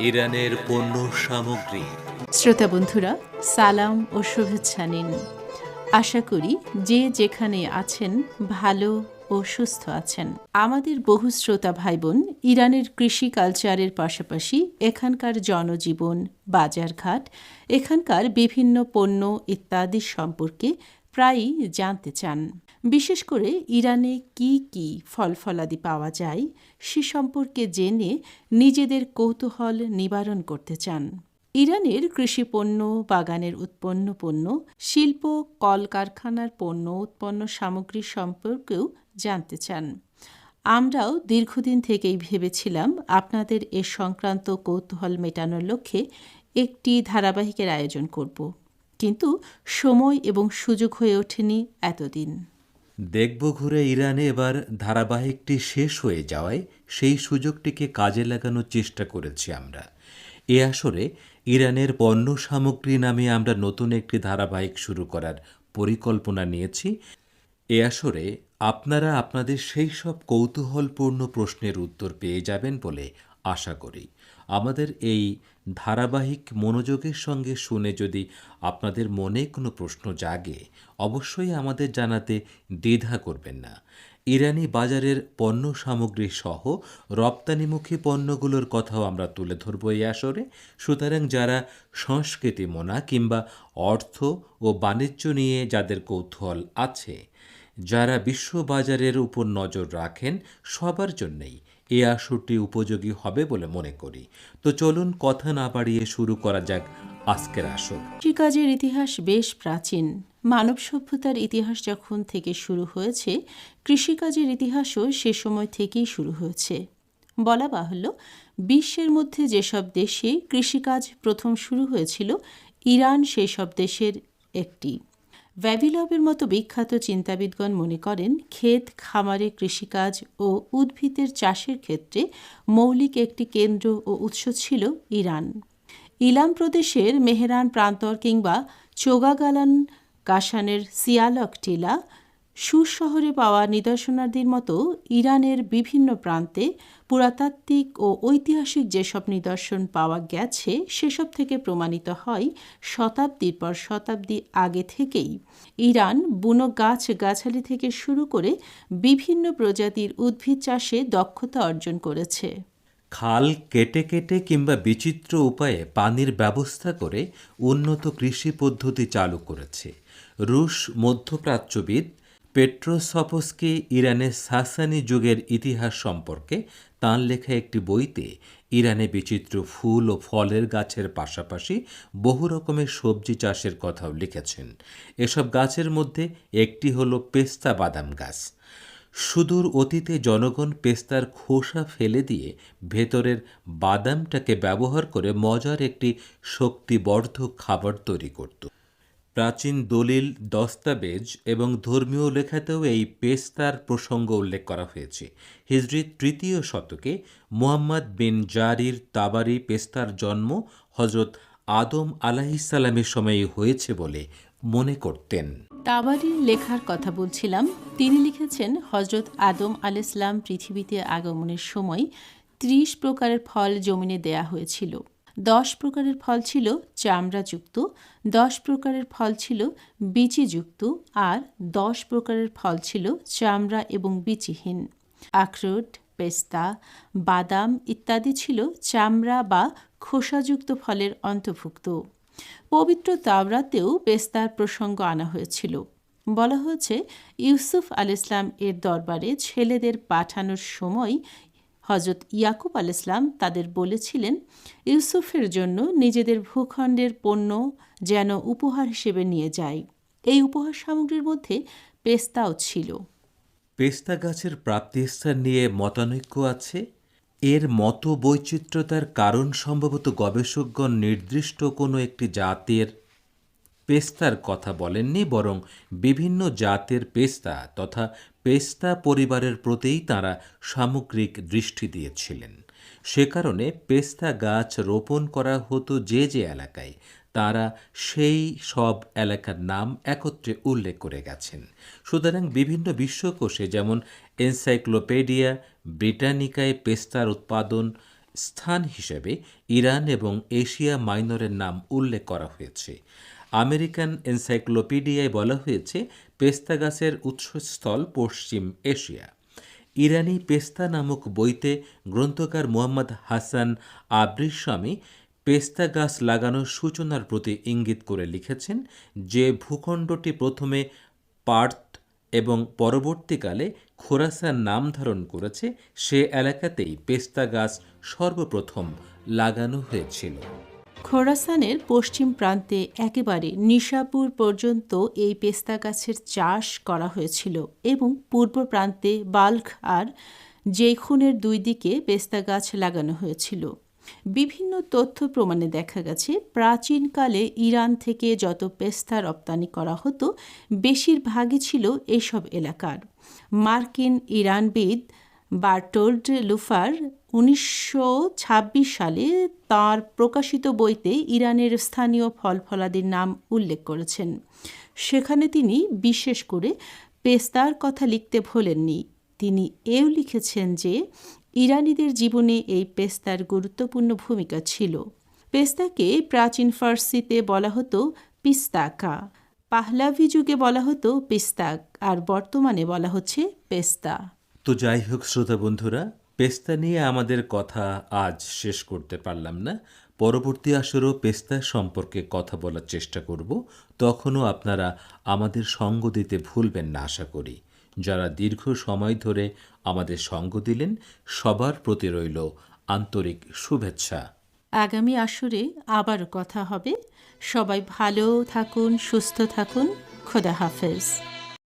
ইরানের পণ্য সামগ্রী। শ্রোতা বন্ধুরা, সালাম ও শুভেচ্ছা নিন। আশা করি যে যেখানে আছেন ভালো ও সুস্থ আছেন। আমাদের বহু শ্রোতা ভাই বোন ইরানের কৃষি কালচারের পাশাপাশি এখানকার জনজীবন, বাজারঘাট, এখানকার বিভিন্ন পণ্য ইত্যাদি সম্পর্কে প্রায়ই জানতে চান। বিশেষ করে ইরানে কি কি ফল ফলাদি পাওয়া যায় সে সম্পর্কে জেনে নিজেদের কৌতূহল নিবারণ করতে চান। ইরানের কৃষিপণ্য বাগানের উৎপন্ন পণ্য, শিল্প, কলকারখানার পণ্য, উৎপন্ন সামগ্রী সম্পর্কেও জানতে চান। আমরাও দীর্ঘদিন থেকেই ভেবেছিলাম আপনাদের এ সংক্রান্ত কৌতূহল মেটানোর লক্ষ্যে একটি ধারাবাহিকের আয়োজন করব। কিন্তু সময় এবং সুযোগ হয়ে ওঠেনি এতদিন। দেখব ঘুরে ইরানে এবার ধারাবাহিকটি শেষ হয়ে যাওয়ায় সেই সুযোগটিকে কাজে লাগানোর চেষ্টা করেছি আমরা। এ আসরে ইরানের পণ্য সামগ্রী নামে আমরা নতুন একটি ধারাবাহিক শুরু করার পরিকল্পনা নিয়েছি। এ আসরে আপনারা আপনাদের সেই সব কৌতূহলপূর্ণ প্রশ্নের উত্তর পেয়ে যাবেন বলে আশা করি। আমাদের এই ধারাবাহিক মনোযোগের সঙ্গে শুনে যদি আপনাদের মনে কোনো প্রশ্ন জাগে, অবশ্যই আমাদের জানাতে দ্বিধা করবেন না। ইরানি বাজারের পণ্য সামগ্রী সহ রপ্তানিমুখী পণ্যগুলোর কথাও আমরা তুলে ধরব এই আসরে। সুতরাং যারা সংস্কৃতি মোনা কিংবা অর্থ ও বাণিজ্য নিয়ে যাদের কৌতূহল আছে, যারা বিশ্ববাজারের উপর নজর রাখেন, সবার জন্যেই এই আসরটি উপযোগী হবে বলে মনে করি। তো চলুন কথা না বাড়িয়ে শুরু করা যাক আজকের আসর। কৃষিকাজের ইতিহাস বেশ প্রাচীন। মানব সভ্যতার ইতিহাস যখন থেকে শুরু হয়েছে, কৃষিকাজের ইতিহাসও সে সময় থেকেই শুরু হয়েছে। বলা বাহুল্য, বিশ্বের মধ্যে যেসব দেশে কৃষিকাজ প্রথম শুরু হয়েছিল, ইরান সেই সব দেশের একটি। ভ্যাভিলবের মতো বিখ্যাত চিন্তাবিদগণ মনে করেন, ক্ষেত, খামারে কৃষিকাজ ও উদ্ভিদের চাষের ক্ষেত্রে মৌলিক একটি কেন্দ্র ও উৎস ছিল ইরান। ইলাম প্রদেশের মেহরান প্রান্তর কিংবা চোগাগালান কাশানের সিয়ালক টিলা সুর শহরে পাওয়া নিদর্শনাদির মতো ইরানের বিভিন্ন প্রান্তে পুরাতাত্ত্বিক ও ঐতিহাসিক যেসব নিদর্শন পাওয়া গেছে, সেসব থেকে প্রমাণিত হয় শতাব্দীর পর শতাব্দী আগে থেকেই। ইরান বুনো গাছ গাছালি থেকে শুরু করে বিভিন্ন প্রজাতির উদ্ভিদ চাষে দক্ষতা অর্জন করেছে। খাল কেটে কেটে কিংবা বিচিত্র উপায়ে পানির ব্যবস্থা করে উন্নত কৃষি পদ্ধতি চালু করেছে। রুশ মধ্যপ্রাচ্যবিদ পেট্রোসপসকে ইরানের সাসানি যুগের ইতিহাস সম্পর্কে তাঁর লেখা একটি বইতে ইরানে বিচিত্র ফুল ও ফলের গাছের পাশাপাশি বহু রকমের সবজি চাষের কথাও লিখেছেন। এসব গাছের মধ্যে একটি হল পেস্তা বাদাম গাছ। সুদূর অতীতে জনগণ পেস্তার খোসা ফেলে দিয়ে ভেতরের বাদামটাকে ব্যবহার করে মজার একটি শক্তিবর্ধক খাবার তৈরি করত। প্রাচীন দলিল, দস্তাবেজ এবং ধর্মীয় লেখাতেও এই পেস্তার প্রসঙ্গ উল্লেখ করা হয়েছে। হিজরির তৃতীয় শতকে মুহাম্মদ বিন জারির তাবারি পেস্তার জন্ম হজরত আদম আলাহিসাল্লামের সময়ে হয়েছে বলে মনে করতেন। তাবারির লেখার কথা বলছিলাম, তিনি লিখেছেন হজরত আদম আল ইসলাম পৃথিবীতে আগমনের সময় ত্রিশ প্রকারের ফল জমিনে দেয়া হয়েছিল। দশ প্রকারের ফল ছিল চামড়াযুক্ত, দশ প্রকারের ফল ছিল বিচিযুক্ত আর দশ প্রকারের ফল ছিল চামড়া এবং বিচিহীন। আখরোট, পেস্তা, বাদাম ইত্যাদি ছিল চামড়া বা খোসাযুক্ত ফলের অন্তর্ভুক্ত। পবিত্র তাওরাতেও পেস্তার প্রসঙ্গ আনা হয়েছিল। বলা হয়েছে, ইউসুফ আল ইসলাম এর দরবারে ছেলেদের পাঠানোর সময় হজরত ইয়াকুব আল ইসলাম তাদের বলেছিলেন, ইউসুফের জন্য নিজেদের ভূখণ্ডের পণ্য যেন উপহার হিসেবে নিয়ে যায়। এই উপহার সামগ্রীর মধ্যে পেস্তাও ছিল। পেস্তা গাছের প্রাপ্তিস্থান নিয়ে মতানৈক্য আছে। এর মত বৈচিত্র্যতার কারণ সম্ভবত গবেষকগণ নির্দিষ্ট কোনো একটি জাতের পেস্তার কথা বলেননি, বরং বিভিন্ন জাতের পেস্তা তথা পেস্তা পরিবারের প্রতিই তাঁরা সামগ্রিক দৃষ্টি দিয়েছিলেন। সে কারণে পেস্তা গাছ রোপণ করা হতো যে যে এলাকায়, তারা সেই সব এলাকার নাম একত্রে উল্লেখ করে গেছেন। সুতরাং বিভিন্ন বিশ্বকোষে যেমন এনসাইক্লোপেডিয়া, ব্রিটানিকায় পেস্তার উৎপাদন স্থান হিসেবে ইরান এবং এশিয়া মাইনরের নাম উল্লেখ করা হয়েছে। আমেরিকান এনসাইক্লোপিডিয়ায় বলা হয়েছে, পেস্তা গাছের উৎসস্থল পশ্চিম এশিয়া। ইরানি পেস্তা নামক বইতে গ্রন্থকার মোহাম্মদ হাসান আব্রিস্বামী পেস্তা গাছ লাগানোর সূচনার প্রতি ইঙ্গিত করে লিখেছেন যে, ভূখণ্ডটি প্রথমে পার্থ এবং পরবর্তীকালে খোরাসান নাম ধারণ করেছে, সে এলাকাতেই পেস্তা গাছ সর্বপ্রথম লাগানো হয়েছিল। খোরাসানের পশ্চিম প্রান্তে একেবারে নিশাপুর পর্যন্ত এই পেস্তা গাছের চাষ করা হয়েছিল এবং পূর্ব প্রান্তে বাল্ক আর জেইখুনের দুই দিকে পেস্তা গাছ লাগানো হয়েছিল। বিভিন্ন তথ্য প্রমাণে দেখা গেছে, প্রাচীনকালে ইরান থেকে যত পেস্তা রপ্তানি করা হতো, বেশিরভাগই ছিল এসব এলাকার। মার্কিন ইরানবিদ বার্টোল্ড লুফার উনিশশো ছাব্বিশ সালে তার প্রকাশিত বইতে ইরানের স্থানীয় ফল ফলাদির নাম উল্লেখ করেছেন। সেখানে তিনি বিশেষ করে পেস্তার কথা লিখতে ভোলেননি। তিনি এও লিখেছেন যে, ইরানিদের জীবনে এই পেস্তার গুরুত্বপূর্ণ ভূমিকা ছিল। পেস্তাকে প্রাচীন ফার্সিতে বলা হতো পিস্তাকা। পাহলাভি যুগে বলা হতো পিস্তাক, আর বর্তমানে বলা হচ্ছে পেস্তা। তো যাই হোক, শ্রোতা বন্ধুরা পেস্তা নিয়ে আমাদের কথা আজ শেষ করতে পারলাম না। পরবর্তী আসরেও পেস্তা সম্পর্কে কথা বলার চেষ্টা করব। তখনও আপনারা আমাদের সঙ্গ দিতে ভুলবেন না আশা করি। যারা দীর্ঘ সময় ধরে আমাদের সঙ্গ দিলেন, সবার প্রতি রইল আন্তরিক শুভেচ্ছা। আগামী আসরে আবার কথা হবে। সবাই ভালো থাকুন, সুস্থ থাকুন। খোদা হাফেজ।